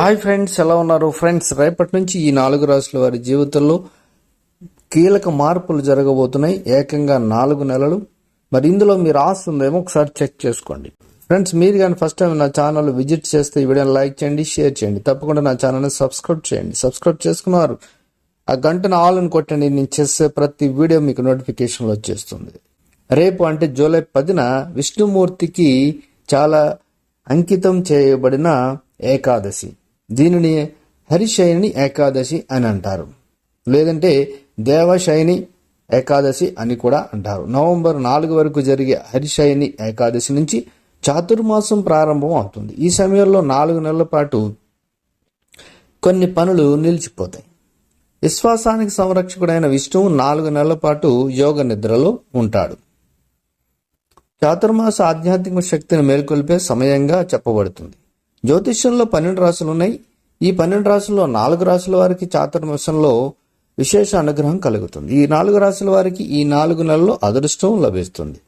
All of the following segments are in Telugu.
హాయ్ ఫ్రెండ్స్ ఎలా ఉన్నారు? ఫ్రెండ్స్ రేపటి నుంచి ఈ నాలుగు రాసుల వారి జీవితంలో కీలక మార్పులు జరగబోతున్నాయి. ఏకంగా నాలుగు నెలలు. మరి ఇందులో మీరు రాసి ఉందేమో ఒకసారి చెక్ చేసుకోండి. ఫ్రెండ్స్ మీరు కానీ ఫస్ట్ టైం నా ఛానల్ విజిట్ చేస్తే ఈ వీడియోని లైక్ చేయండి షేర్ చేయండి. తప్పకుండా నా ఛానల్ని సబ్స్క్రైబ్ చేయండి. సబ్స్క్రైబ్ చేసుకున్నారు. ఆ గంటను ఆల్ అని కొట్టండి. నేను చేసే ప్రతి వీడియో మీకు నోటిఫికేషన్లో వచ్చేస్తుంది. రేపు అంటే జూలై పదిన విష్ణుమూర్తికి చాలా అంకితం చేయబడిన ఏకాదశి. దీనిని హరిశయని ఏకాదశి అని అంటారు. లేదంటే దేవశయని ఏకాదశి అని కూడా అంటారు. నవంబర్ నాలుగు వరకు జరిగే హరిశయని ఏకాదశి నుంచి చాతుర్మాసం ప్రారంభం అవుతుంది. ఈ సమయంలో నాలుగు నెలల పాటు కొన్ని పనులు నిలిచిపోతాయి. విశ్వాసానికి సంరక్షకుడైన విష్ణువు నాలుగు నెలల పాటు యోగ నిద్రలో ఉంటాడు. చాతుర్మాస ఆధ్యాత్మిక శక్తిని మేల్కొల్పే సమయంగా చెప్పబడుతుంది. జ్యోతిష్యంలో పన్నెండు రాసులు ఉన్నాయి ఈ పన్నెండు రాసుల్లో నాలుగు రాసుల వారికి చాతుర్మాసంలో విశేష అనుగ్రహం కలుగుతుంది. ఈ నాలుగు రాసుల వారికి ఈ నాలుగు నెలల్లో అదృష్టం లభిస్తుంది.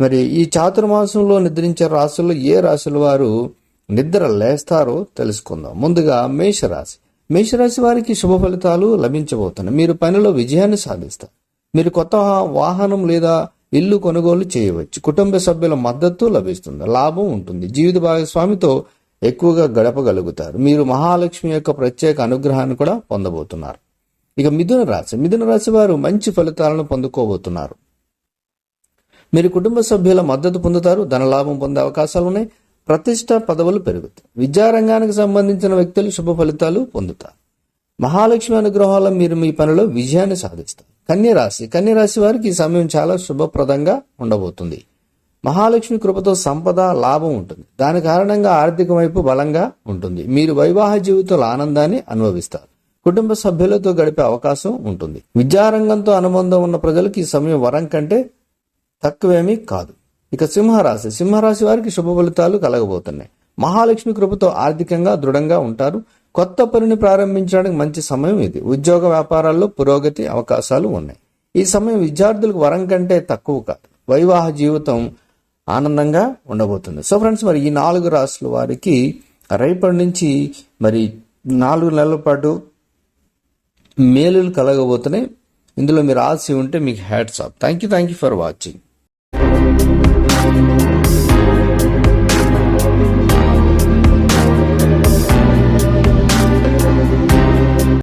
మరి ఈ చాతుర్మాసంలో నిద్రించే రాసుల్లో ఏ రాశుల వారు నిద్ర లేస్తారో తెలుసుకుందాం. ముందుగా మేషరాశి. మేషరాశి వారికి శుభ ఫలితాలు లభించబోతున్నాయి. మీరు పనిలో విజయాన్ని సాధిస్తారు. మీరు కొత్త వాహనం లేదా ఇల్లు కొనుగోలు చేయవచ్చు. కుటుంబ సభ్యుల మద్దతు లభిస్తుంది. లాభం ఉంటుంది. జీవిత భాగస్వామితో ఎక్కువగా గడపగలుగుతారు. మీరు మహాలక్ష్మి యొక్క ప్రత్యేక అనుగ్రహాన్ని కూడా పొందబోతున్నారు. ఇక మిథున రాశి. మిథున రాశి వారు మంచి ఫలితాలను పొందుకోబోతున్నారు. మీరు కుటుంబ సభ్యుల మద్దతు పొందుతారు. ధనలాభం పొందే అవకాశాలు ఉన్నాయి. ప్రతిష్ట పదవులు పెరుగుతాయి. విద్యారంగానికి సంబంధించిన వ్యక్తులు శుభ ఫలితాలు పొందుతారు. మహాలక్ష్మి అనుగ్రహాల మీరు మీ పనిలో విజయాన్ని సాధిస్తారు. కన్యరాశి. కన్యరాశి వారికి ఈ సమయం చాలా శుభప్రదంగా ఉండబోతుంది. మహాలక్ష్మి కృపతో సంపద లాభం ఉంటుంది. దాని కారణంగా ఆర్థిక వైపు బలంగా ఉంటుంది. మీరు వైవాహ జీవితంలో ఆనందాన్ని అనుభవిస్తారు. కుటుంబ సభ్యులతో గడిపే అవకాశం ఉంటుంది. విద్యారంగంతో అనుబంధం ఉన్న ప్రజలకు ఈ సమయం వరం కంటే తక్కువేమీ కాదు. ఇక సింహరాశి. సింహరాశి వారికి శుభ ఫలితాలు కలగబోతున్నాయి. మహాలక్ష్మి కృపతో ఆర్థికంగా దృఢంగా ఉంటారు. కొత్త పనిని ప్రారంభించడానికి మంచి సమయం ఇది. ఉద్యోగ వ్యాపారాల్లో పురోగతి అవకాశాలు ఉన్నాయి. ఈ సమయం విద్యార్థులకు వరం కంటే తక్కువ కాదు. వైవాహ జీవితం ఆనందంగా ఉండబోతుంది. సో ఫ్రెండ్స్ మరి ఈ నాలుగు రాసుల వారికి రేపటి నుంచి మరి నాలుగు నెలల పాటు మేలులు కలగబోతున్నాయి. ఇందులో మీరు ఆశ ఉంటే మీకు hats off. Thank you thank you for watching.